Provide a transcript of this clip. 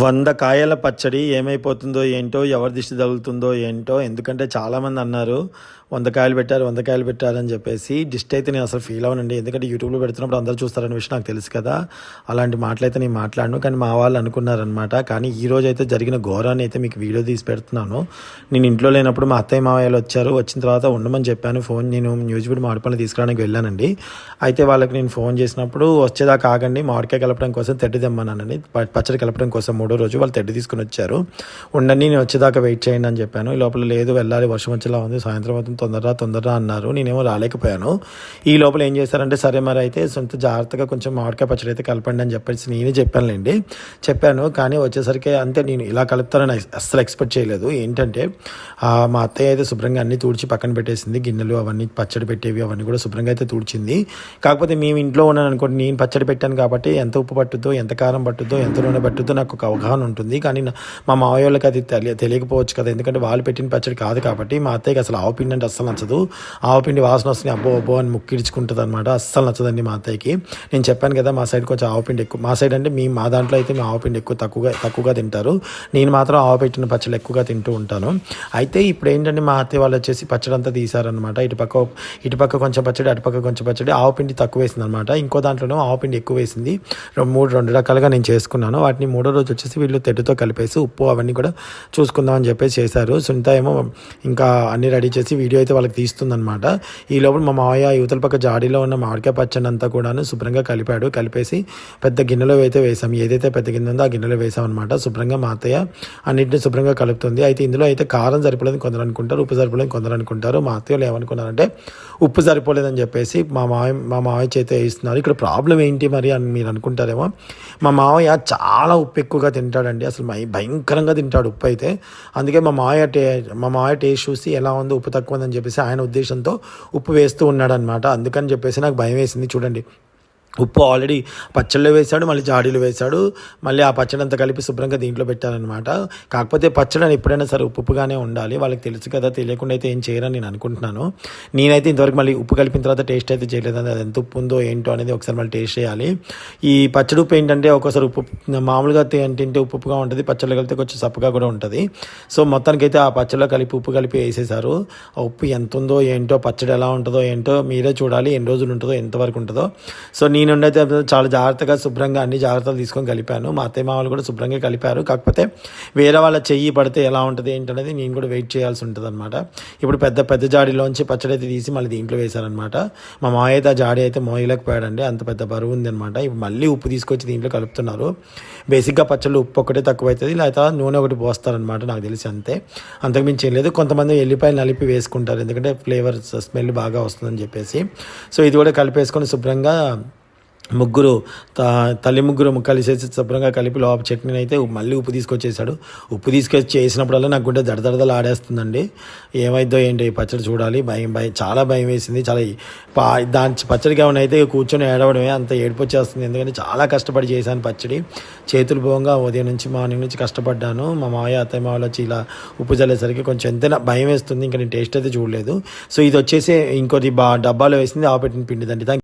వంద కాయల పచ్చడి ఏమైపోతుందో ఏంటో ఎవరి దిష్టి తగులుతుందో ఏంటో ఎందుకంటే చాలామంది అన్నారు వంద కాయలు పెట్టారు వంద కాయలు పెట్టారని చెప్పేసి. దిష్టి అయితే నేను అసలు ఫీల్ అవునండి ఎందుకంటే యూట్యూబ్లో పెడుతున్నప్పుడు అందరూ చూస్తారనే విషయం నాకు తెలుసు కదా. అలాంటి మాటలైతే నేను మాట్లాడను. కానీ మా వాళ్ళు అనుకున్నారనమాట కానీ ఈ రోజు అయితే జరిగిన ఘోరాన్ని అయితే మీకు వీడియో తీసి పెడుతున్నాను. నేను ఇంట్లో లేనప్పుడు మా అత్తయ్య మావయ్యలు వచ్చారు. వచ్చిన తర్వాత ఉండమని చెప్పాను. ఫోన్ నేను న్యూస్ బీడ్ మామిడిపళ్ళు తీసుకురావడానికి వెళ్ళానండి. అయితే వాళ్ళకి నేను ఫోన్ చేసినప్పుడు వచ్చేదాకా ఆగండి. మామిడికాయ కలపడం కోసం తెడ్డి తెమ్మన్నానండి. పచ్చడి కలపడం కోసం మూడో రోజు వాళ్ళు తెడ్డి తీసుకుని వచ్చారు. ఉండండి నేను వచ్చేదాకా వెయిట్ చేయండి అని చెప్పాను. ఈ లోపల లేదు వెళ్ళాలి వర్షం వచ్చేలా ఉంది సాయంత్రం అవుతుంది తొందరగా తొందరగా అన్నారు. నేనేమో రాలేకపోయాను. ఈ లోపల ఏం చేశారంటే సరే మరి అయితే సొంత జాగ్రత్తగా కొంచెం మామిడికాయ పచ్చడి అయితే కలపండి అని చెప్పేసి నేనే చెప్పానులేండి. చెప్పాను కానీ వచ్చేసరికి అంతే నేను ఇలా కలుపుతానని అస్సలు ఎక్స్పెక్ట్ చేయలేదు. ఏంటంటే మా అత్తయ్య అయితే శుభ్రంగా అన్ని తుడిచి పక్కన పెట్టేసింది. గిన్నెలు అవన్నీ పచ్చడి పెట్టేవి అవన్నీ కూడా శుభ్రంగా అయితే తుడిచింది. కాకపోతే మేము ఇంట్లో ఉన్నాను అనుకోండి నేను పచ్చడి పెట్టాను కాబట్టి ఎంత ఉప్పు పట్టుద్దో ఎంత కారం పట్టుద్దో ఎంత నూనె పట్టుద్దో నాకు ఒక అవగాహన ఉంటుంది. కానీ మా మావయ్య వాళ్ళకి అది తెలియ తెలియకపోవచ్చు కదా. ఎందుకంటే వాళ్ళు పెట్టిన పచ్చడి కాదు కాబట్టి మా అత్తయ్యకి అసలు ఆవు పిండి అంటే అస్సలు నచ్చదు. ఆవు పిండి వాసన వస్తుంది అబ్బో అబ్బో అని ముక్కిడ్చుకుంటుంది అనమాట అస్సలు నచ్చదండి మా అత్తయ్యకి. నేను చెప్పాను కదా మా సైడ్ కొంచెం ఆవు పిండి ఎక్కువ మా సైడ్ అంటే మీ మా దాంట్లో అయితే మేము ఆవు పిండి ఎక్కువ తక్కువగా తక్కువగా తింటారు. నేను మాత్రం ఆవు పెట్టిన పచ్చళ్ళు ఎక్కువగా తింటూ ఉంటాను. అయితే ఇప్పుడు ఏంటంటే మా అత్తయ్య వాళ్ళు వచ్చేసి పచ్చడి అంతా తీసారనమాట ఇటు పక్క ఇటు పక్క కొంచెం పచ్చడి అటుపక్క కొంచెం పచ్చడి ఆవు పిండి తక్కువ వేసింది అనమాట ఇంకో దాంట్లోనే ఆవు పిండి ఎక్కువ వేసింది. మూడు రెండు రకాలుగా నేను చేసుకున్నాను. వాటిని మూడో రోజు వచ్చేసి వీళ్ళు తెడ్డుతో కలిపేసి ఉప్పు అవన్నీ కూడా చూసుకుందాం అని చెప్పేసి చేశారు. సునీత ఏమో ఇంకా అన్ని రెడీ చేసి వీడియో అయితే వాళ్ళకి తీస్తుందనమాట ఈ లోపల మా మావయ్య యువతల పక్క జాడీలో ఉన్న మామిడికాయ పచ్చడి అంతా కూడాను శుభ్రంగా కలిపాడు. కలిపేసి పెద్ద గిన్నెలో అయితే వేసాం ఏదైతే పెద్ద గిన్నె ఉందో ఆ గిన్నెలో వేసాం అనమాట శుభ్రంగా మా అత్తయ్య అన్నింటిని శుభ్రంగా కలుపుతుంది. అయితే ఇందులో అయితే కారం సరిపోలేదు కొందరు అనుకుంటారు ఉప్పు సరిపోలేదు కొందరు అనుకుంటారు. మా అత్తయ్యలు ఏమనుకున్నారంటే ఉప్పు సరిపోలేదని చెప్పేసి మా మావయ్య మా మావయ్య చేత వేస్తున్నారు. ఇక్కడ ప్రాబ్లం ఏంటి మరి అని మీరు అనుకుంటారేమో. మా మావయ్య చాలా ఉప్పు ఎక్కువ ఎక్కువగా తింటాడండి. అసలు మై భయంకరంగా తింటాడు ఉప్పు అయితే. అందుకే మా మాయ టే మా మాయ టేస్ట్ చూసి ఎలా ఉందో ఉప్పు తక్కువ ఉందని చెప్పేసి ఆయన ఉద్దేశంతో ఉప్పు వేస్తూ ఉన్నాడనమాట అందుకని చెప్పేసి నాకు భయం వేసింది. చూడండి. ఉప్పు ఆల్రెడీ పచ్చళ్ళు వేశాడు మళ్ళీ జాడీలు వేశాడు. మళ్ళీ ఆ పచ్చడి అంతా కలిపి శుభ్రంగా దీంట్లో పెట్టారనమాట కాకపోతే పచ్చడి అని ఎప్పుడైనా సరే ఉప్పుగానే ఉండాలి. వాళ్ళకి తెలుసు కదా తెలియకుండా అయితే ఏం చేయరని నేను అనుకుంటున్నాను. నేనైతే ఇంతవరకు మళ్ళీ ఉప్పు కలిపిన తర్వాత టేస్ట్ అయితే చేయలేదు. అది ఎంత ఉప్పు ఉందో ఏంటో అనేది ఒకసారి మళ్ళీ టేస్ట్ చేయాలి. ఈ పచ్చడి ఉప్పు ఏంటంటే ఒక్కోసారి ఉప్పు మామూలుగా తింటే ఉప్పు ఉప్పుగా ఉంటుంది పచ్చళ్ళు కలిపితే కొంచెం సప్పగా కూడా ఉంటుంది. సో మొత్తానికి అయితే ఆ పచ్చడిలో కలిపి ఉప్పు కలిపి వేసేసారు ఆ ఉప్పు ఎంత ఉందో ఏంటో పచ్చడి ఎలా ఉంటుందో ఏంటో మీరే చూడాలి. ఎన్ని రోజులు ఉంటుందో ఎంతవరకు ఉంటుందో. సో నేను ఉండైతే చాలా జాగ్రత్తగా శుభ్రంగా అన్ని జాగ్రత్తలు తీసుకొని కలిపాను. మా అత్తయ్య మామలు కూడా శుభ్రంగా కలిపారు. కాకపోతే వేరే వాళ్ళ చెయ్యి పడితే ఎలా ఉంటుంది ఏంటనేది నేను కూడా వెయిట్ చేయాల్సి ఉంటుంది అనమాట ఇప్పుడు పెద్ద పెద్ద జాడీలోంచి పచ్చడి అయితే తీసి మళ్ళీ దీంట్లో వేశారనమాట మా మాయ అయితే ఆ జాడీ అయితే మోయలేకపోయాడండి. అంత పెద్ద బరువు ఉంది అనమాట ఇప్పుడు మళ్ళీ ఉప్పు తీసుకొచ్చి దీంట్లో కలుపుతున్నారు. బేసిక్గా పచ్చళ్ళు ఉప్పు ఒకటే తక్కువ అవుతుంది లేకపోతే నూనె ఒకటి పోస్తారనమాట నాకు తెలిసి అంతే. అంతకుమించి ఏం లేదు. కొంతమంది ఎల్లిపాయలు నలిపి వేసుకుంటారు. ఎందుకంటే ఫ్లేవర్ స్మెల్ బాగా వస్తుందని చెప్పేసి. సో ఇది కూడా కలిపేసుకొని శుభ్రంగా ముగ్గురు తల్లి ముగ్గురు కలిసేసి శుభ్రంగా కలిపి లోపల చట్నీని అయితే మళ్ళీ ఉప్పు తీసుకొచ్చేసాడు ఉప్పు తీసుకొచ్చి చేసినప్పుడల్లా నాకు గుండె దడదడదలు ఆడేస్తుందండి. ఏమైద్దో ఏంటి? ఈ పచ్చడి చూడాలి. భయం భయం చాలా భయం వేసింది. చాలా పా దాని పచ్చడి కావడం అయితే కూర్చొని ఏడవడమే అంత ఏడుపు వచ్చేస్తుంది. ఎందుకంటే చాలా కష్టపడి చేశాను పచ్చడి. చేతులు పోగా ఉదయం నుంచి మార్నింగ్ నుంచి కష్టపడ్డాను. మా మావయ్య అత్తయ్య మావయ్య వచ్చి ఇలా ఉప్పు చల్లేసరికి కొంచెం ఎంతైనా భయం వేస్తుంది. ఇంకా నేను టేస్ట్ అయితే చూడలేదు. సో ఇది వచ్చేసి ఇంకోటి బా డబ్బాలో వేసింది ఆపెట్టిన పిండిదండి. థ్యాంక్